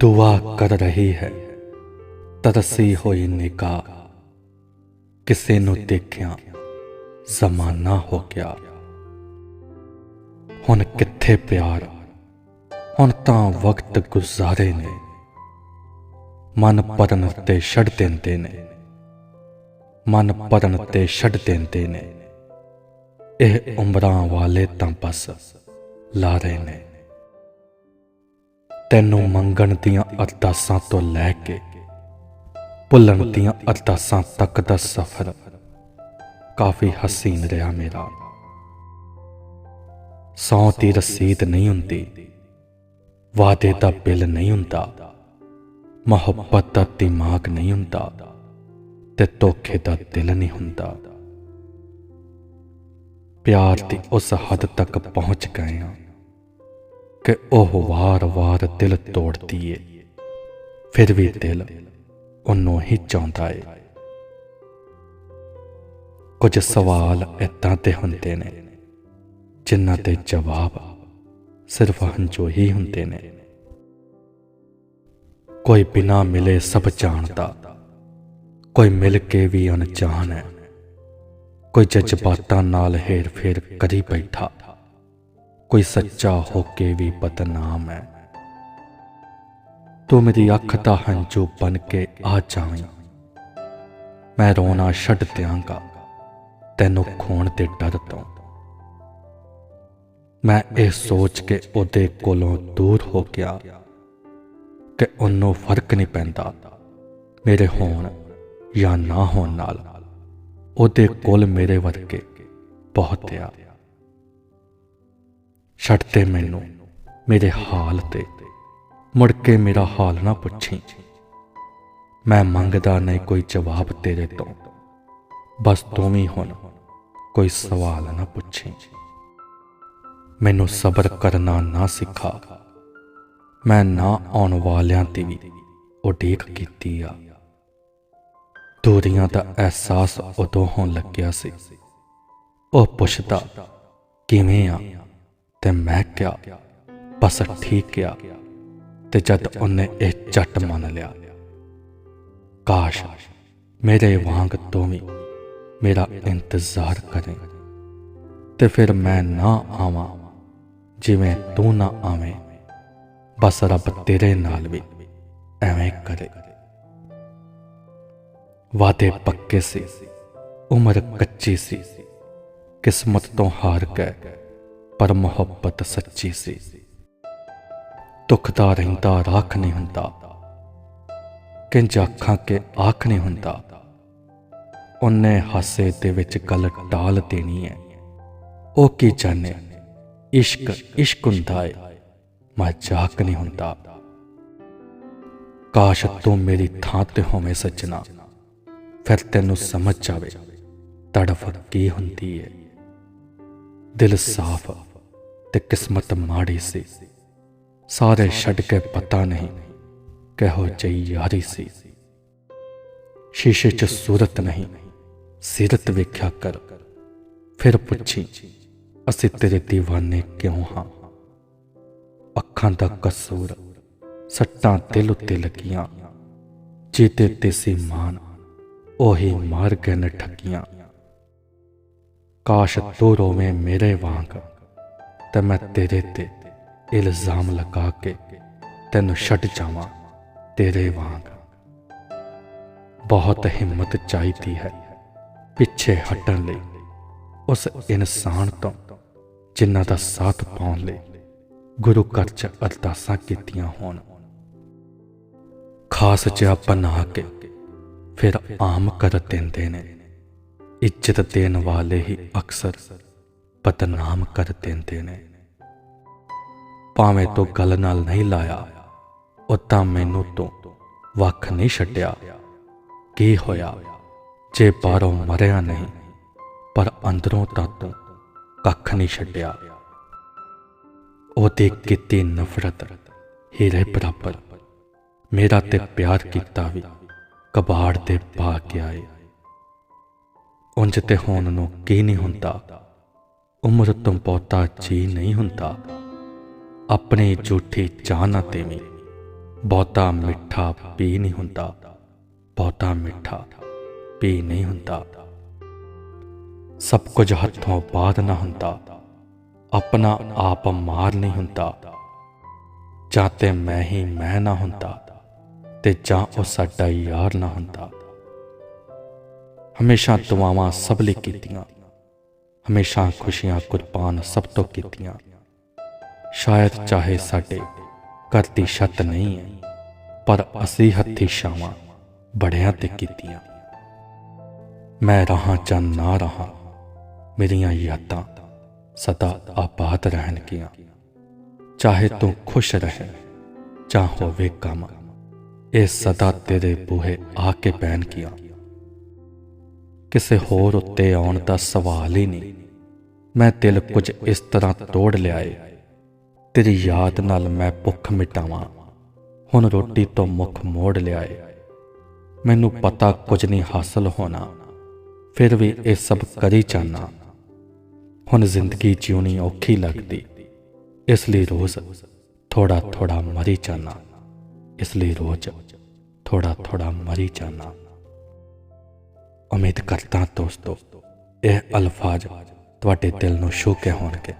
ਦੁਆ ਕਰ ਰਹੀ ਹੈ ਤਰਸੀ ਹੋਈ ਨਿਗਾਹ ਕਿਸੇ ਨੂੰ ਦੇਖਿਆ ਜ਼ਮਾਨਾ ਹੋ ਗਿਆ ਹੁਣ ਕਿੱਥੇ ਪਿਆਰ ਹੁਣ ਤਾਂ ਵਕਤ ਗੁਜ਼ਾਰੇ ਨੇ ਮਨ ਪਰਨ ਤੇ ਛੱਡ ਦਿੰਦੇ ਨੇ ਮਨ ਪਰਨ ਤੇ ਛੱਡ ਦਿੰਦੇ ਨੇ ਇਹ ਉਮਰਾਂ ਵਾਲੇ ਤਾਂ ਬਸ ਲਾ ਰਹੇ ਨੇ ਤੈਨੂੰ ਮੰਗਣ ਦੀਆਂ ਅਰਦਾਸਾਂ ਤੋਂ ਲੈ ਕੇ ਭੁੱਲਣ ਦੀਆਂ ਅਰਦਾਸਾਂ ਤੱਕ ਦਾ ਸਫ਼ਰ ਕਾਫੀ ਹਸੀਨ ਰਿਹਾ ਮੇਰਾ। ਸੌ ਦੀ ਰਸੀਦ ਨਹੀਂ ਹੁੰਦੀ, ਵਾਅਦੇ ਦਾ ਬਿੱਲ ਨਹੀਂ ਹੁੰਦਾ, ਮੁਹੱਬਤ ਦਾ ਦਿਮਾਗ ਨਹੀਂ ਹੁੰਦਾ ਤੇ ਧੋਖੇ ਦਾ ਦਿਲ ਨਹੀਂ ਹੁੰਦਾ। ਪਿਆਰ ਦੀ ਉਸ ਹੱਦ ਤੱਕ ਪਹੁੰਚ ਗਏ ਹਾਂ। ਕਿ ਉਹ ਵਾਰ-ਵਾਰ ਦਿਲ ਤੋੜਦੀ ਏ ਫਿਰ ਵੀ ਦਿਲ ਉਹਨੂੰ ਹੀ ਚਾਹੁੰਦਾ ਏ। ਕੁਝ ਸਵਾਲ ਏਦਾਂ ਤੇ ਹੁੰਦੇ ਨੇ, ਜਿਨ੍ਹਾਂ ਦੇ ਜਵਾਬ ਸਿਰਫ ਹੰਝੂ ਹੀ ਹੁੰਦੇ ਨੇ। ਕੋਈ ਬਿਨਾ ਮਿਲੇ ਸਭ ਜਾਣਦਾ, ਕੋਈ ਮਿਲ ਕੇ ਵੀ ਅਣਜਾਣ ਹੈ। ਕੋਈ ਜਜ਼ਬਾਤਾਂ ਨਾਲ ਹੇਰ ਫੇਰ ਕਰੀ ਬੈਠਾ। ਕੋਈ ਸੱਚਾ ਹੋ ਕੇ ਵੀ ਬਦਨਾਮ ਹੈ। ਤੂੰ ਮੇਰੀ ਅੱਖ ਦਾ ਹੰਝੂ ਬਣ ਕੇ ਆ ਜਾਵੇਂ। ਮੈਂ ਰੋਣਾ ਛੱਡ ਦਿਆਂਗਾ। ਤੈਨੂੰ ਖੋਣ ਦੇ ਡਰ ਤੋਂ। ਮੈਂ ਇਹ ਸੋਚ ਕੇ ਉਹਦੇ ਕੋਲੋਂ ਦੂਰ ਹੋ ਗਿਆ ਕਿ ਉਹਨੂੰ ਫ਼ਰਕ ਨਹੀਂ ਪੈਂਦਾ, ਮੇਰੇ ਹੋਣ ਜਾਂ ਨਾ ਹੋਣ ਨਾਲ। ਉਹਦੇ ਕੋਲ ਮੇਰੇ ਵਰਗੇ ਬਹੁਤ ਆ। ਛੱਡ ਤੇ ਮੈਨੂੰ, ਮੇਰੇ ਹਾਲ ਤੇ। ਮੁੜ ਕੇ ਮੇਰਾ ਹਾਲ ਨਾ ਪੁੱਛੀ। ਮੈਂ ਮੰਗਦਾ ਨਹੀਂ ਕੋਈ ਜਵਾਬ ਤੇਰੇ ਤੋਂ। ਬਸ ਤੂੰ ਵੀ ਹੁਣ ਕੋਈ ਸਵਾਲ ਨਾ ਪੁੱਛੀ। ਮੈਨੂੰ ਸਬਰ ਕਰਨਾ ਨਾ ਸਿੱਖਾ। ਮੈਂ ਨਾ ਆਉਣ ਵਾਲਿਆਂ ਦੀ ਵੀ ਉਡੀਕ ਕੀਤੀ ਆ। ਦੂਰੀਆਂ ਦਾ ਅਹਿਸਾਸ ਉਦੋਂ ਹੋਣ ਲੱਗਿਆ ਸੀ। ਉਹ ਪੁੱਛਦਾ, ਕਿਵੇਂ ਆ? ਤੇ ਮੈਂ ਕਿਹਾ, ਬਸ ਠੀਕ ਆ। ਤੇ ਜਦ ਉਹਨੇ ਇਹ ਝਟ ਮੰਨ ਲਿਆ, ਕਾਸ਼ ਮੇਰੇ ਵਾਂਗ ਤੂੰ ਵੀ ਮੇਰਾ ਇੰਤਜ਼ਾਰ ਕਰੇ। ਤੇ ਫਿਰ ਮੈਂ ਨਾ ਆਵਾਂ, ਜਿਵੇਂ ਤੂੰ ਨਾ ਆਵੇਂ, ਬਸ ਰੱਬ ਤੇਰੇ ਨਾਲ ਵੀ ਐਵੇਂ ਕਰੇ। ਵਾਦੇ ਪੱਕੇ ਸੀ, ਉਮਰ ਕੱਚੀ ਸੀ, ਕਿਸਮਤ ਤੋਂ ਹਾਰ ਗਏ। ਪਰ ਮੁਹੱਬਤ ਸੱਚੀ ਸੀ। ਦੁੱਖ ਦਾ ਰਹਿੰਦਾ, ਰਾਖ ਨਹੀਂ ਹੁੰਦਾ। ਕਿੰਜ ਅੱਖਾਂ ਕੇ ਆਖ ਨਹੀਂ ਹੁੰਦਾ। ਉਹਨੇ ਹਾਸੇ ਦੇ ਵਿੱਚ ਗੱਲ ਟਾਲ ਦੇਣੀ ਹੈ ਉਹ ਕੀ ਜਾਣੇ? ਇਸ਼ਕ ਇਸ਼ਕ ਹੁੰਦਾ ਏ। ਮਜ਼ਾਕ ਨਹੀਂ ਹੁੰਦਾ। ਕਾਸ਼ ਤੂੰ ਮੇਰੀ ਥਾਂ ਤੇ ਹੋਵੇਂ ਸੱਜਣਾ। ਫਿਰ ਤੈਨੂੰ ਸਮਝ ਜਾਵੇ। ਤੜਫ ਕੀ ਹੁੰਦੀ ਏ। ਦਿਲ ਸਾਫ਼ ਤੇ ਕਿਸਮਤ ਮਾੜੀ ਸੀ। ਸਾਰੇ ਛੱਡ ਕੇ ਪਤਾ ਨਹੀਂ ਕਿਹੋ ਜਿਹੀ ਯਾਰੀ ਸੀ। ਸ਼ੀਸ਼ੇ 'ਚ ਸੂਰਤ ਨਹੀਂ, ਸਿਰਤ ਵੇਖਿਆ ਕਰ। ਫਿਰ ਪੁੱਛੀ, ਅਸੀਂ ਤੇਰੇ دیਵਾਨੇ ਕਿਉਂ ਹਾਂ? ਅੱਖਾਂ ਦਾ ਕਸੂਰ ਸੱਟਾਂ ਦਿਲ ਉੱਤੇ ਲੱਗੀਆਂ। ਜੀਤੇ ਤੇ ਸੀ ਮਾਨ ਉਹੀ ਮਾਰ ਕੇ ਨੇ ਕਾਸ਼ ਤੂੰ ਰੋਵੇਂ ਮੇਰੇ ਵਾਂਗ। ਤਾਂ ਮੈਂ ਤੇਰੇ ਤੇ ਇਲਜ਼ਾਮ ਲਗਾ ਕੇ ਤੈਨੂੰ ਛੱਡ ਜਾਵਾਂ, ਤੇਰੇ ਵਾਂਗ। ਬਹੁਤ ਹਿੰਮਤ ਚਾਹੀਦੀ ਹੈ ਪਿੱਛੇ ਹਟਣ ਲਈ, ਉਸ ਇਨਸਾਨ ਤੋਂ ਜਿਨ੍ਹਾਂ ਦਾ ਸਾਥ ਪਾਉਣ ਲਈ ਗੁਰੂ ਘਰ ਚ ਅਰਦਾਸਾਂ ਕੀਤੀਆਂ ਹੋਣ। ਖਾਸ ਜਿਹਾ ਬਣਾ ਕੇ ਫਿਰ ਆਮ ਕਰ ਦਿੰਦੇ ਨੇ। ਇੱਜ਼ਤ ਦੇਣ ਵਾਲੇ ਹੀ ਅਕਸਰ ਬਦਨਾਮ ਕਰ ਦਿੰਦੇ ਨੇ। ਭਾਵੇਂ ਤੂੰ ਗੱਲ ਨਾਲ ਨਹੀਂ ਲਾਇਆ, ਉਹ ਤਾਂ ਮੈਨੂੰ ਤੋਂ ਵੱਖ ਨਹੀਂ ਛੱਡਿਆ। ਕੀ ਹੋਇਆ? ਜੇ ਬਾਹਰੋਂ ਮਰਿਆ ਨਹੀਂ, ਪਰ ਅੰਦਰੋਂ ਤਾਂ ਤੂੰ ਕੱਖ ਨਹੀਂ ਛੱਡਿਆ। ਉਹਦੇ ਕੀਤੀ ਨਫ਼ਰਤ ਹੀਰੇ ਬਰਾਬਰ। ਮੇਰਾ ਤੇ ਪਿਆਰ ਕੀਤਾ ਵੀ ਕਬਾੜ ਦੇ ਪਾ ਕੇ ਆਏ। ਉਂਝ ਤੇ ਹੋਣ ਨੂੰ ਕੀ ਨਹੀਂ ਹੁੰਦਾ? ਉਮਰ ਤੋਂ ਬਹੁਤਾ ਜੀ ਨਹੀਂ ਹੁੰਦਾ। ਆਪਣੇ ਝੂਠੀ ਚਾਹਨਾ ਤੇ ਵੀ ਬਹੁਤਾ ਮਿੱਠਾ ਪੀ ਨਹੀਂ ਹੁੰਦਾ। ਬਹੁਤਾ ਮਿੱਠਾ ਪੀ ਨਹੀਂ ਹੁੰਦਾ। ਸਭ ਕੁਝ ਹੱਥੋਂ ਬਾਦ ਨਾ ਹੁੰਦਾ। ਆਪਣਾ ਆਪ ਮਾਰ ਨਹੀਂ ਹੁੰਦਾ। ਜਾਂ ਤੇ ਮੈਂ ਹੀ ਮੈਂ ਨਾ ਹੁੰਦਾ ਤੇ ਜਾਂ ਉਹ ਸਾਡਾ ਯਾਰ ਨਾ ਹੁੰਦਾ। ਹਮੇਸ਼ਾ ਦੁਆਵਾਂ ਸਭ ਲਈ ਕੀਤੀਆਂ। ਹਮੇਸ਼ਾ ਖੁਸ਼ੀਆਂ ਕੁਰਬਾਨ ਸਭ ਤੋਂ ਕੀਤੀਆਂ ਸ਼ਾਇਦ ਚਾਹੇ ਸਾਡੇ ਘਰ ਦੀ ਛੱਤ ਨਹੀਂ ਹੈ ਪਰ ਅਸੀਂ ਹੱਥੀ ਛਾਵਾਂ ਬੜਿਆਂ ਤੇ ਕੀਤੀਆਂ ਮੈਂ ਰਹਾ ਜਾਂ ਨਾ ਰਹਾ ਮੇਰੀਆਂ ਯਾਦਾਂ ਸਦਾ ਆਬਾਦ ਰਹਿਣਗੀਆਂ ਚਾਹੇ ਤੂੰ ਖੁਸ਼ ਰਹੇ ਜਾਂ ਹੋਵੇ ਕੰਮ ਇਹ ਸਦਾ ਤੇਰੇ ਬੂਹੇ ਆ ਕੇ ਪੈਣਗੀਆਂ ਕਿਸੇ ਹੋਰ ਉੱਤੇ ਆਉਣ ਦਾ ਸਵਾਲ ਹੀ ਨਹੀਂ। ਮੈਂ ਦਿਲ ਕੁਝ ਇਸ ਤਰ੍ਹਾਂ ਤੋੜ ਲਿਆ ਏ ਤੇਰੀ ਯਾਦ ਨਾਲ ਮੈਂ ਭੁੱਖ ਮਿਟਾਵਾਂ। ਹੁਣ ਰੋਟੀ ਤੋਂ ਮੁਖ ਮੋੜ ਲਿਆ ਏ ਮੈਨੂੰ ਪਤਾ ਕੁਝ ਨਹੀਂ ਹਾਸਲ ਹੋਣਾ। ਫਿਰ ਵੀ ਇਹ ਸਭ ਕਰੀ ਚਾਹਨਾ ਹੁਣ ਜ਼ਿੰਦਗੀ ਜਿਉਣੀ ਔਖੀ ਲੱਗਦੀ। ਇਸ ਲਈ ਰੋਜ਼ ਥੋੜਾ ਥੋੜਾ ਮਰੀ ਜਾਣਾ ਇਸ ਲਈ ਰੋਜ਼ ਥੋੜਾ ਥੋੜਾ ਮਰੀ ਜਾਣਾ ਉਮੀਦ ਕਰਦਾ ਦੋਸਤੋ, ਇਹ ਅਲਫਾਜ਼ ਤੁਹਾਡੇ ਦਿਲ ਨੂੰ ਛੂ ਕੇ ਹੋਣਗੇ।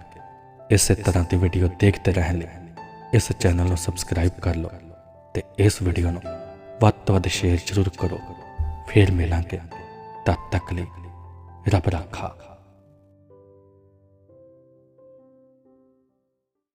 ਇਸੇ ਤਰ੍ਹਾਂ ਦੀ ਵੀਡੀਓ ਦੇਖਦੇ ਰਹਿਣ ਲਈ ਇਸ ਚੈਨਲ ਨੂੰ ਸਬਸਕ੍ਰਾਈਬ ਕਰ ਲਓ ਤੇ ਇਸ ਵੀਡੀਓ ਨੂੰ ਵੱਧ ਤੋਂ ਵੱਧ ਸ਼ੇਅਰ ਜ਼ਰੂਰ ਕਰੋ। ਫਿਰ ਮਿਲਾਂਗੇ। ਤਦ ਤੱਕ ਲਈ ਰੱਬ ਰਾਖਾ